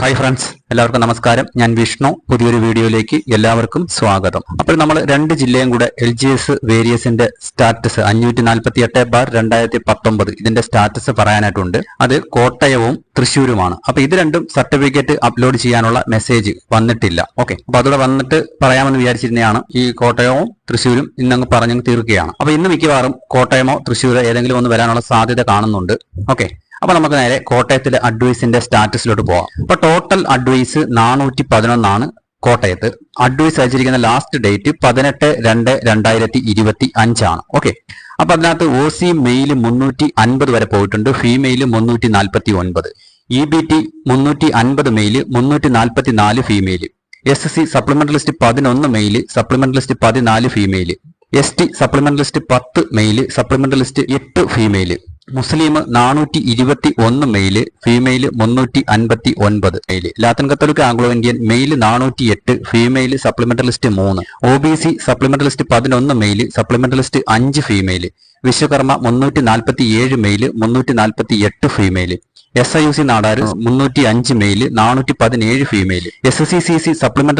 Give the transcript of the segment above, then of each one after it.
Hi friends എല്ലാവർക്കും നമസ്കാരം. ഞാൻ വിഷ്ണു. പുതിയൊരു വീഡിയോയിലേക്ക് എല്ലാവർക്കും സ്വാഗതം. അപ്പോൾ നമ്മൾ രണ്ട് ജില്ലയും കൂടെ എൽ ജി എസ് വേരിയസിന്റെ സ്റ്റാറ്റസ് അഞ്ഞൂറ്റി നാൽപ്പത്തി എട്ട് ബാർ രണ്ടായിരത്തി പത്തൊമ്പത് ഇതിന്റെ സ്റ്റാറ്റസ് പറയാനായിട്ടുണ്ട്. അത് കോട്ടയവും തൃശ്ശൂരുമാണ്. അപ്പൊ ഇത് രണ്ടും സർട്ടിഫിക്കറ്റ് അപ്ലോഡ് ചെയ്യാനുള്ള മെസ്സേജ് വന്നിട്ടില്ല. ഓക്കെ അപ്പൊ അതോടെ വന്നിട്ട് പറയാമെന്ന് വിചാരിച്ചിരുന്നതാണ് ഈ കോട്ടയവും തൃശ്ശൂരും ഇന്നങ്ങ് പറഞ്ഞു തീർക്കുകയാണ്. അപ്പൊ ഇന്ന് മിക്കവാറും കോട്ടയമോ തൃശ്ശൂരോ ഏതെങ്കിലും ഒന്ന് വരാനുള്ള സാധ്യത കാണുന്നുണ്ട്. ഓക്കെ അപ്പൊ നമുക്ക് നേരെ കോട്ടയത്തിലെ അഡ്വൈസിന്റെ സ്റ്റാറ്റസിലോട്ട് പോവാം. അപ്പൊ ടോട്ടൽ അഡ്വൈസ് നാനൂറ്റി പതിനൊന്നാണ് കോട്ടയത്ത്. അഡ്വൈസ് അയച്ചിരിക്കുന്ന ലാസ്റ്റ് ഡേറ്റ് പതിനെട്ട് രണ്ട് രണ്ടായിരത്തി ഇരുപത്തി അഞ്ചാണ് ഓക്കെ അപ്പൊ അതിനകത്ത് ഒ സി മെയിൽ മുന്നൂറ്റി അൻപത് വരെ പോയിട്ടുണ്ട്. ഫീമെയിൽ മുന്നൂറ്റി നാൽപ്പത്തി ഒൻപത് ഇ ബി ടി മുന്നൂറ്റി അൻപത് മെയിൽ മുന്നൂറ്റി നാൽപ്പത്തി നാല് female S S C supplement list പതിനൊന്ന് മെയിൽ സപ്ലിമെന്റ് ലിസ്റ്റ് പതിനാല് female S T supplement list പത്ത് മെയിൽ സപ്ലിമെന്റ് ലിസ്റ്റ് എട്ട് ഫീമെയിൽ മുസ്ലിം നാനൂറ്റി ഇരുപത്തി ഒന്ന് മെയിൽ ഫീമെയിൽ മുന്നൂറ്റി അൻപത്തി ഒൻപത് male. Latin Catholic Anglo Indian male നാനൂറ്റി എട്ട് ഫീമെയിൽ സപ്ലിമെന്ററി ലിസ്റ്റ് മൂന്ന്. O B C supplementary list പതിനൊന്ന് മെയിൽ സപ്ലിമെന്ററി ലിസ്റ്റ് അഞ്ച് ഫീമെയിൽ വിശ്വകർമ്മ മുന്നൂറ്റി നാൽപ്പത്തി ഏഴ് മെയിൽ മുന്നൂറ്റി നാൽപ്പത്തി എട്ട് female S I U C Nadar മുന്നൂറ്റി അഞ്ച് മെയിൽ നാനൂറ്റി പതിനേഴ് female S S C C C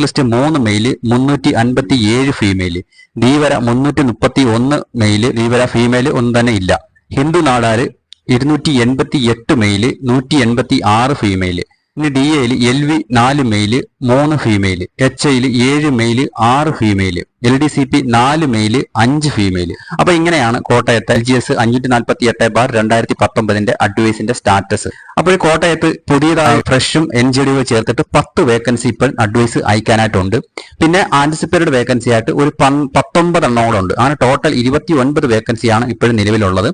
list മൂന്ന് മെയിൽ മുന്നൂറ്റി അൻപത്തി ഏഴ് ഫീമെയിൽ ധീവര മുന്നൂറ്റി മുപ്പത്തി ഒന്ന് മെയിൽ ധീവര ഫീമെയിൽ ഒന്നും തന്നെ ഇല്ല. ഹിന്ദു നാടാര് ഇരുന്നൂറ്റി എൺപത്തി എട്ട് മെയിൽ നൂറ്റി എൺപത്തി ആറ് ഫീമെയിൽ. പിന്നെ ഡി എയിൽ എൽ വി നാല് മെയിൽ മൂന്ന് ഫീമെയിൽ. എച്ച് ഐയിൽ ഏഴ് മെയിൽ ആറ് female. L D C P നാല് മെയിൽ അഞ്ച് ഫീമെയിൽ. അപ്പൊ ഇങ്ങനെയാണ് കോട്ടയത്ത് എൽ ജി എസ് അഞ്ഞൂറ്റി നാൽപ്പത്തി എട്ട് ബാർ രണ്ടായിരത്തി പത്തൊമ്പതിന്റെ അഡ്വൈസിന്റെ സ്റ്റാറ്റസ്. അപ്പോൾ കോട്ടയത്ത് പുതിയതായി ഫ്രഷും എൻ ജി ഡിയോ ചേർത്തിട്ട് പത്ത് വേക്കൻസി ഇപ്പോൾ അഡ്വൈസ് അയക്കാനായിട്ടുണ്ട്. പിന്നെ ആന്റിസിപ്പേറ്റഡ് വേക്കൻസി ആയിട്ട് ഒരു പത്തൊമ്പത് ഉണ്ട് അങ്ങനെ ടോട്ടൽ ഇരുപത്തി ഒൻപത് വേക്കൻസിയാണ് ഇപ്പോഴും നിലവിലുള്ളത്.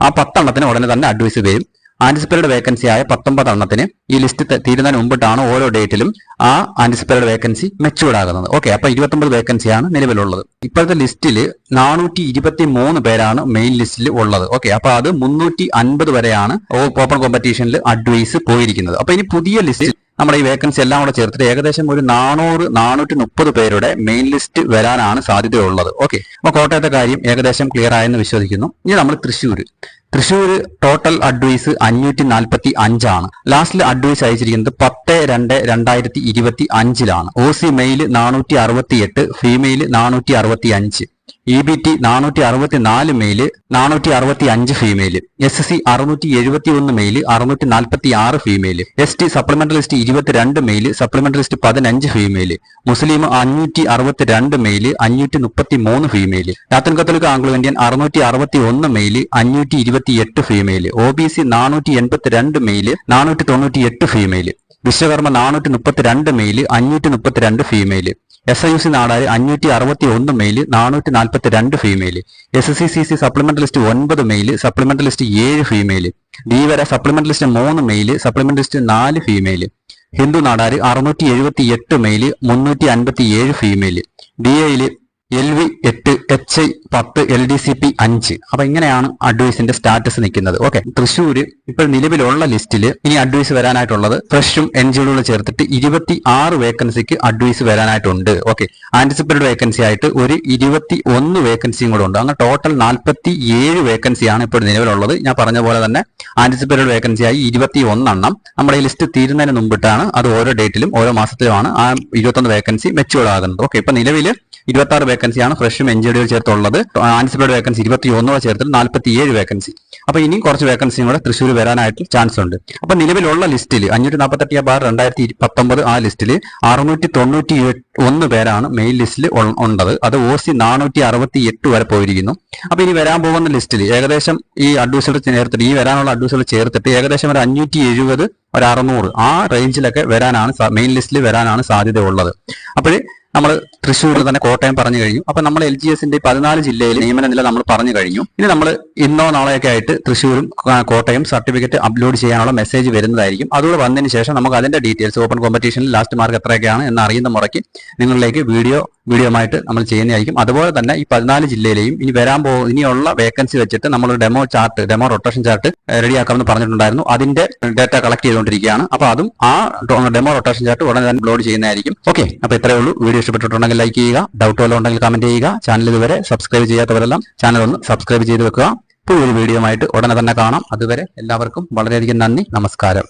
ആ പത്തെണ്ണത്തിന് ഉടനെ തന്നെ അഡ്വൈസ് ചെയ്യും ആന്റിസിപ്പേറ്റഡ് വേക്കൻസി ആയ പത്തൊമ്പത് എണ്ണത്തിന് ഈ ലിസ്റ്റ് തീരുന്നതിന് മുമ്പിട്ടാണ് ഓരോ ഡേറ്റിലും ആ ആന്റിസിപ്പേറ്റഡ് വേക്കൻസി മെച്ചൂർഡ് ആകുന്നത്. ഓക്കെ അപ്പൊ ഇരുപത്തൊമ്പത് വേക്കൻസിയാണ് നിലവിലുള്ളത്. ഇപ്പോഴത്തെ ലിസ്റ്റിൽ നാനൂറ്റി ഇരുപത്തി മൂന്ന് പേരാണ് മെയിൻ ലിസ്റ്റിൽ ഉള്ളത്. ഓക്കെ അപ്പൊ അത് മുന്നൂറ്റി അൻപത് വരെയാണ് ഓപ്പൺ കോമ്പറ്റീഷനിൽ അഡ്വൈസ് പോയിരിക്കുന്നത്. അപ്പൊ ഇനി പുതിയ ലിസ്റ്റിൽ നമ്മുടെ ഈ വേക്കൻസി എല്ലാം കൂടെ ചേർത്തിട്ട് ഏകദേശം ഒരു നാനൂറ് നാനൂറ്റി മുപ്പത് പേരുടെ മെയിൻ ലിസ്റ്റ് വരാനാണ് സാധ്യതയുള്ളത്. ഓക്കെ അപ്പൊ കോട്ടയത്തെ കാര്യം ഏകദേശം ക്ലിയർ ആയെന്ന് വിശ്വസിക്കുന്നു. ഇനി നമ്മൾ തൃശ്ശൂർ തൃശ്ശൂർ ടോട്ടൽ അഡ്വൈസ് അഞ്ഞൂറ്റി നാൽപ്പത്തി അഞ്ചാണ് ലാസ്റ്റിൽ അഡ്വൈസ് അയച്ചിരിക്കുന്നത് പത്ത് രണ്ട് രണ്ടായിരത്തി ഇരുപത്തി അഞ്ചിലാണ് ഒ സി മെയിൽ നാനൂറ്റി അറുപത്തി എട്ട് ഫീമെയിൽ നാനൂറ്റി അറുപത്തി അഞ്ച് ഇ ബി ടി നാനൂറ്റി അറുപത്തി നാല് മെയിൽ നാനൂറ്റി അറുപത്തി അഞ്ച് ഫീമെയിൽ എസ് സി അറുന്നൂറ്റി എഴുപത്തി ഒന്ന് മെയിൽ അറുന്നൂറ്റി നാൽപ്പത്തി ആറ് female S T supplementary list ഇരുപത്തിരണ്ട് മെയിൽ സപ്ലിമെന്ററി ലിസ്റ്റ് പതിനഞ്ച് ഫീമെയിൽ മുസ്ലിം അഞ്ഞൂറ്റി അറുപത്തി രണ്ട് മെയിൽ അഞ്ഞൂറ്റി മുപ്പത്തി മൂന്ന് female Latin Catholic Anglo Indian അറുന്നൂറ്റി അറുപത്തി ഒന്ന് മെയിൽ അഞ്ഞൂറ്റി ഇരുപത്തി എട്ട് ഫീമെയിൽ ഒ ബി സി നാനൂറ്റി എൺപത്തി രണ്ട് മെയിൽ നാനൂറ്റി തൊണ്ണൂറ്റി എട്ട് ഫീമെയിൽ വിശ്വകർമ്മ നാനൂറ്റി മുപ്പത്തി രണ്ട് മെയിൽ അഞ്ഞൂറ്റി മുപ്പത്തി രണ്ട് female S I U C Nadar അഞ്ഞൂറ്റി അറുപത്തി ഒന്ന് മെയിൽ നാനൂറ്റി നാൽപ്പത്തി രണ്ട് female S C C C supplement list ഒൻപത് മെയിൽ സപ്ലിമെന്റ് ലിസ്റ്റ് ഏഴ് ഫീമെയിൽ ഡി വരെ സപ്ലിമെന്റ് ലിസ്റ്റ് മൂന്ന് മെയിൽ സപ്ലിമെന്റ് ലിസ്റ്റ് നാല് ഫീമെയിൽ ഹിന്ദു നാടാർ അറുന്നൂറ്റി എഴുപത്തി എട്ട് മെയിൽ മുന്നൂറ്റി അൻപത്തി ഏഴ് ഫീമെയിൽ ഡി എയിൽ എൽ വി എട്ട് എച്ച് പത്ത് എൽ ഡി സി പി അഞ്ച്. അപ്പൊ ഇങ്ങനെയാണ് അഡ്വൈസിന്റെ സ്റ്റാറ്റസ് നിൽക്കുന്നത്. ഓക്കെ. തൃശ്ശൂര് ഇപ്പോൾ നിലവിലുള്ള ലിസ്റ്റിൽ ഇനി അഡ്വൈസ് വരാനായിട്ടുള്ളത് ഫ്രഷും എൻജിഒകളും ചേർത്തിട്ട് ഇരുപത്തി ആറ് വേക്കൻസിക്ക് അഡ്വൈസ് വരാനായിട്ടുണ്ട്. ഓക്കെ. ആന്റിസിപ്പേറ്റഡ് വേക്കൻസി ആയിട്ട് ഒരു ഇരുപത്തി ഒന്ന് വേക്കൻസിയും കൂടെ ഉണ്ട്. അങ്ങനെ ടോട്ടൽ നാൽപ്പത്തി ഏഴ് വേക്കൻസിയാണ് ഇപ്പോൾ നിലവിലുള്ളത്. ഞാൻ പറഞ്ഞ പോലെ തന്നെ ആന്റിസിപ്പേറ്റഡ് വേക്കൻസി ആയി ഇരുപത്തി ഒന്നെണ്ണം നമ്മുടെ ഈ ലിസ്റ്റ് തീരുന്നതിന് മുമ്പിട്ടാണ് അത് ഓരോ ഡേറ്റിലും ഓരോ മാസത്തിലുമാണ് ആ ഇരുപത്തൊന്ന് വേക്കൻസി മെച്ചുവേർഡ് ആകുന്നത്. ഓക്കെ. ഇപ്പൊ നിലവിൽ ഇരുപത്തി ആറ് വേക്കൻസിയാണ് ഫ്രഷും എൻ ജി ഡിയിൽ ചേർത്തുള്ളത്. ആൻസിപ്പേഡ് വേക്കൻസി ഇരുപത്തി ഒന്നോടെ ചേർത്തിൽ നാൽപ്പത്തി ഏഴ് വേക്കൻസി അപ്പൊ ഇനിയും കുറച്ച് വേക്കൻസിയും കൂടെ തൃശ്ശൂർ വരാനായിട്ട് ചാൻസ് ഉണ്ട്. അപ്പൊ നിലവിലുള്ള ലിസ്റ്റിൽ അഞ്ഞൂറ്റി നാൽപ്പത്തെട്ട് ബാർ രണ്ടായിരത്തി പത്തൊമ്പത് ആ ലിസ്റ്റിൽ അറുന്നൂറ്റി തൊണ്ണൂറ്റി ഒന്ന് പേരാണ് മെയിൻ ലിസ്റ്റിൽ ഉണ്ടത് അത് ഒ സി നാനൂറ്റി അറുപത്തി എട്ട് വരെ പോയിരിക്കുന്നു. അപ്പൊ ഇനി വരാൻ പോകുന്ന ലിസ്റ്റിൽ ഏകദേശം ഈ അഡ്വൈസുകൾ ചേർത്തിട്ട് ഈ വരാനുള്ള അഡ്വൈസുകൾ ചേർത്തിട്ട് ഏകദേശം ഒരു അഞ്ഞൂറ്റി എഴുപത് ഒരു അറുന്നൂറ് ആ റേഞ്ചിലൊക്കെ വരാനാണ് മെയിൻ ലിസ്റ്റിൽ വരാനാണ് സാധ്യത ഉള്ളത് അപ്പോൾ നമ്മൾ തൃശ്ശൂരിൽ തന്നെ കോട്ടയം പറഞ്ഞു കഴിഞ്ഞു. അപ്പൊ നമ്മൾ എൽ ജി എസിന്റെ പതിനാല് ജില്ലയിൽ നിയമന നില നമ്മൾ പറഞ്ഞു കഴിഞ്ഞു. ഇനി നമ്മൾ ഇന്നോ നാളെയൊക്കെ ആയിട്ട് തൃശ്ശൂരും കോട്ടയം സർട്ടിഫിക്കറ്റ് അപ്ലോഡ് ചെയ്യാനുള്ള മെസ്സേജ് വരുന്നതായിരിക്കും. അതുകൂടെ വന്നതിന് ശേഷം നമുക്ക് അതിന്റെ ഡീറ്റെയിൽസ് ഓപ്പൺ കോമ്പറ്റീഷനിൽ ലാസ്റ്റ് മാർക്ക് എത്രയൊക്കെയാണ് എന്ന് അറിയുന്ന മുറയ്ക്ക് നിങ്ങളിലേക്ക് വീഡിയോ വീഡിയോ ആയിട്ട് നമ്മൾ ചെയ്യുന്നതായിരിക്കും. അതുപോലെ തന്നെ ഈ പതിനാല് ജില്ലയിലെയും ഇനി വരാൻ പോ ഇനിയുള്ള വേക്കൻസി വെച്ചിട്ട് നമ്മൾ demo chart demo rotation chart റെഡിയാക്കാമെന്ന് പറഞ്ഞിട്ടുണ്ടായിരുന്നു. അതിന്റെ ഡേറ്റ കളക്ട് ചെയ്തുകൊണ്ടിരിക്കുകയാണ്. അപ്പൊ അതും ആ ഡെമോ റൊട്ടേഷൻ ചാർട്ട് ഉടനെ തന്നെ അപ്ലോഡ് ചെയ്യുന്നതായിരിക്കും. ഓക്കെ അപ്പൊ ഇത്രയേ ഉള്ളൂ. വീഡിയോ ഇഷ്ടപ്പെട്ടിട്ടുണ്ടെങ്കിൽ ലൈക്ക് ചെയ്യുക. ഡൗട്ട് വല്ലതും ഉണ്ടെങ്കിൽ കമന്റ് ചെയ്യുക. ചാനൽ ഇതുവരെ സബ്സ്ക്രൈബ് ചെയ്യാത്തവരെല്ലാം ചാനൽ ഒന്ന് സബ്സ്ക്രൈബ് ചെയ്ത് വെക്കുക. ഇപ്പോൾ ഒരു വീഡിയോ ആയിട്ട് ഉടനെ തന്നെ കാണാം. അതുവരെ എല്ലാവർക്കും വളരെയധികം നന്ദി. നമസ്കാരം.